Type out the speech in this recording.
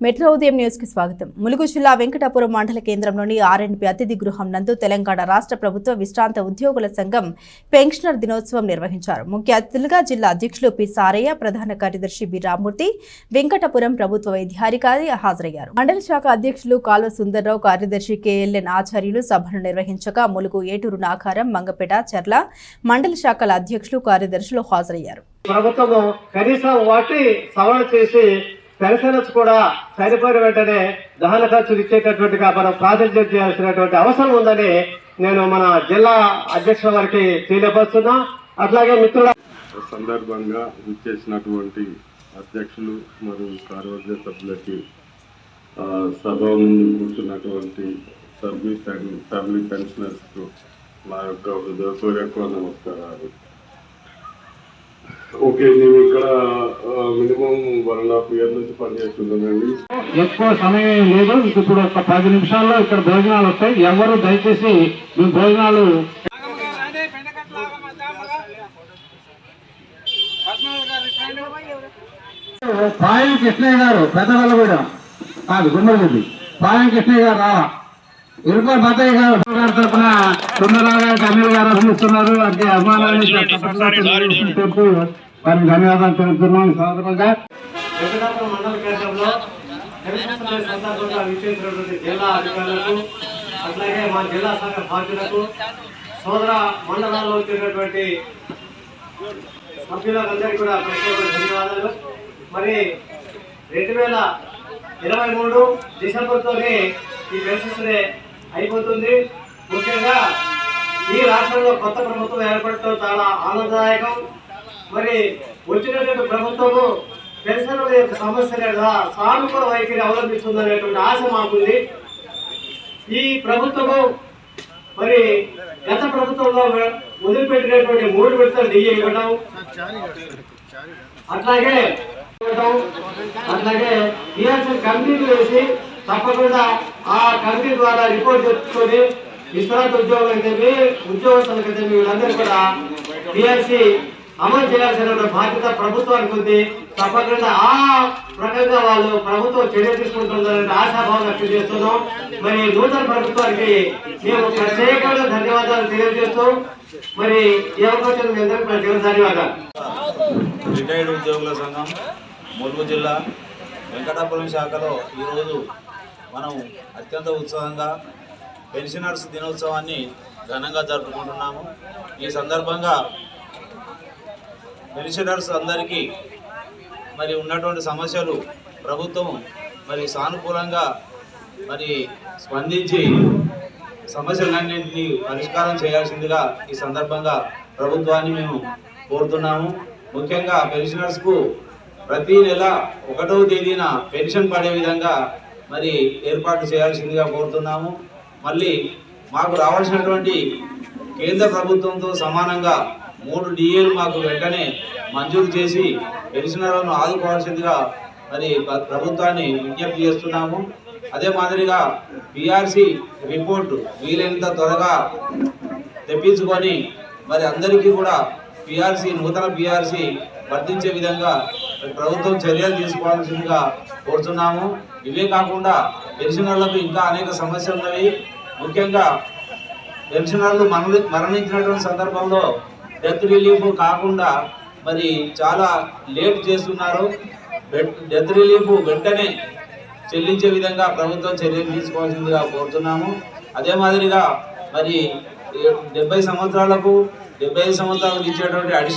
Metro ఉదయం న్యూస్కి స్వాగతం. ములుగు జిల్లా వెంకటాపురం మండల కేంద్రంలోని ఆర్ఎన్పి అతిథి గృహం నందు తెలంగాణ రాష్ట్ర ప్రభుత్వ విశ్రాంత ఉద్యోగుల సంఘం పెన్షనర్ దినోత్సవం నిర్వహించారు. ముఖ్య అతిథులుగా జిల్లా అధ్యక్షులు పి సారయ్య ప్రధాన కార్యదర్శి బి రామ్మూర్తి వెంకటపురం ప్రభుత్వ వైద్యాధికారి హాజరయ్యారు. మండల శాఖ అధ్యక్షులు కాల్వ సుందర్రావు కార్యదర్శి కెఎల్ఎన్ ఆచార్యులు సభను నిర్వహించగా ములుగు ఏటూరు నాకారం మంగపేట చర్ల మండల శాఖల అధ్యక్షులు కార్యదర్శులు హాజరయ్యారు. ప్రభుత్వం కనీసం వాటి సవరణ చేసి పెన్షనర్స్ కూడా సరిపోయిన వెంటనే దహన ఖర్చులు ఇచ్చేటటువంటిగా మనం ప్రాతినిధ్యం చేయాల్సినటువంటి అవసరం ఉందని నేను మన జిల్లా అధ్యక్షుల వారికి తెలియపరుస్తున్నా. అట్లాగే మిత్రుల సందర్భంగా ఇచ్చేసినటువంటి అధ్యక్షులు మరియు కార్యవర్గ సభ్యులకి సభ ముందు కూర్చున్నటువంటి సబ్మిట్ అండ్ ఫ్యామిలీ పెన్షనర్స్ నా యొక్క హృదయపూర్వక నమస్కారాలు. ఓకే నేను ఇక్కడ minimum one and half year నుంచి పనిచేస్తున్నానండి ఎక్కువ సమయం లేదు. ఇప్పుడు ఒక పది నిమిషాల్లో ఇక్కడ భోజనాలు వస్తాయి. ఎవరు దయచేసి మీ భోజనాలు పాయం కృష్ణయ్య గారు పెద్దవల్లగూడెం. కాదు గుమ్మడిగుడ్డి. పాయం కృష్ణయ్య గారు రావా. ఇరుకో బద్దయ్య గారు గారి తరఫున సుందరరావు గారు తమిళ గారు అభినందిస్తున్నారు. అంటే అభిమానాన్ని చెప్పి. వారికి ధన్యవాదాలు తెలుపుతున్నాం. సోదరుగా సందర్భంగా మండల కేంద్రంలో విచ్చేసినటువంటి జిల్లా అధికారులకు అట్లాగే మా జిల్లా శాఖ బాధ్యులకు సోదర మండలాల్లో వచ్చినటువంటి సభ్యులందరికీ కూడా ప్రత్యేక ధన్యవాదాలు. మరి రెండు వేల ఇరవై మూడు డిసెంబర్తోనే ఈ పెన్షన్స్ అయిపోతుంది. ముఖ్యంగా ఈ రాష్ట్రంలో కొత్త ప్రభుత్వం ఏర్పడటం చాలా ఆనందదాయకం. మరి వచ్చినటువంటి ప్రభుత్వము పెన్షన్ల యొక్క సమస్య లేదా సానుకూల వైఖరి అవలంబిస్తుందనేటువంటి ఆశ మాకుంది. ఈ ప్రభుత్వము మరి గత ప్రభుత్వంలో వదిలిపెట్టినటువంటి మూడు విడతలు డిఏ ఇవ్వడం అట్లాగే అట్లాగే టీఆర్సీ కమిటీలు వేసి తప్పకుండా ఆ కమిటీ ద్వారా రిపోర్ట్ తెచ్చుకొని విశ్రాంత ఉద్యోగులకైతే ఉద్యోగస్తులకైతే వీళ్ళందరూ కూడా టీఆర్సీ అమలు చేయాల్సిన బాధ్యత ప్రభుత్వానికి ఉంది. తప్పకుండా ఆ రకంగా వాళ్ళు ప్రభుత్వం చర్య తీసుకుంటుందని ఆశాభావం వ్యక్తం చేస్తున్నాం. మరి నూతన ప్రభుత్వానికి మేము ప్రత్యేకంగా ధన్యవాదాలు తెలియజేస్తూ మరి ఈ అవకాశం మీ అందరికీ ధన్యవాదాలు రిటైర్డ్ ఉద్యోగుల సంఘం ములుగు జిల్లా వెంకటాపురం శాఖలో ఈరోజు మనం అత్యంత ఉత్సాహంగా పెన్షనర్స్ దినోత్సవాన్ని ఘనంగా జరుపుకుంటున్నాము. ఈ సందర్భంగా పెన్షనర్స్ అందరికీ మరి ఉన్నటువంటి సమస్యలు ప్రభుత్వం మరి సానుకూలంగా మరి స్పందించి సమస్యలన్నింటినీ పరిష్కారం చేయాల్సిందిగా ఈ సందర్భంగా ప్రభుత్వాన్ని మేము కోరుతున్నాము. ముఖ్యంగా పెన్షనర్స్కు ప్రతి నెల ఒకటవ తేదీన పెన్షన్ పడే విధంగా మరి ఏర్పాటు చేయాల్సిందిగా కోరుతున్నాము. మళ్ళీ మాకు రావాల్సినటువంటి కేంద్ర ప్రభుత్వంతో సమానంగా మూడు డిఏలు మాకు వెంటనే మంజూరు చేసి పెన్షనర్లను ఆదుకోవాల్సిందిగా మరి ప్రభుత్వాన్ని విజ్ఞప్తి చేస్తున్నాము. అదే మాదిరిగా బీఆర్సీ రిపోర్టు వీలైనంత త్వరగా తెప్పించుకొని మరి అందరికీ కూడా బీఆర్సీ నూతన బీఆర్సీ వర్తించే విధంగా ప్రభుత్వం చర్యలు తీసుకోవాల్సిందిగా కోరుతున్నాము. ఇవే కాకుండా పెన్షనర్లకు ఇంకా అనేక సమస్యలు ఉన్నవి. ముఖ్యంగా పెన్షనర్లు మరణ మరణించినటువంటి సందర్భంలో డెత్ రిలీఫ్ కాకుండా మరి చాలా లేట్ చేస్తున్నారు. డెత్ రిలీఫ్ వెంటనే చెల్లించే విధంగా ప్రభుత్వం చర్యలు తీసుకోవాల్సిందిగా కోరుతున్నాము. అదే మాదిరిగా మరి డెబ్బై సంవత్సరాలకు డెబ్బై సంవత్సరాలకు ఇచ్చేటువంటి అడిషన్